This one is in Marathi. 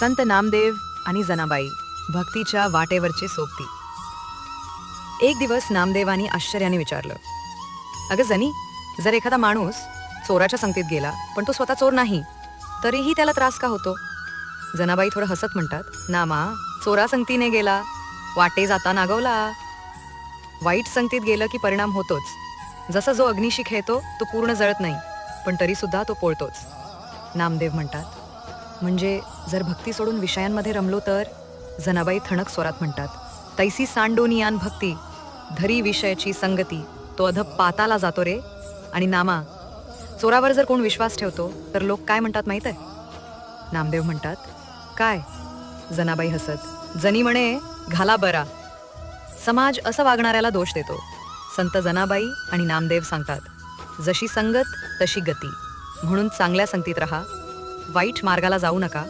संत नामदेव आणि जनाबाई भक्तीच्या वाटेवरचे सोबती. एक दिवस नामदेवानी आश्चर्याने विचारलं अगं जनी जर एखादा माणूस चोराच्या संगतीत गेला पण तो स्वतः चोर नाही तरीही त्याला त्रास का होतो? जनाबाई थोडं हसत म्हणतात नामा चोरा संगतीने गेला वाटे जाता नागवला. वाईट संगतीत गेलं की परिणाम होतोच. जसा जो अग्निशी खेळतो तो पूर्ण जळत नाही पण तरीसुद्धा तो पोळतोच. नामदेव म्हणतात म्हणजे जर भक्ती सोडून विषयांमध्ये रमलो तर? जनाबाई थणक स्वरात म्हणतात तैसी सांडोनियान भक्ती धरी विषयाची संगती तो अध पाताला जातो रे. आणि नामा चोरावर जर कोण विश्वास ठेवतो तर लोक काय म्हणतात माहीत आहे? नामदेव म्हणतात काय? जनाबाई हसत जनी म्हणे घाला बरा. समाज असं वागणाऱ्याला दोष देतो. संत जनाबाई आणि नामदेव सांगतात जशी संगत तशी गती. म्हणून चांगल्या संगतीत रहा. वाईट मार्गाला जाऊ नका.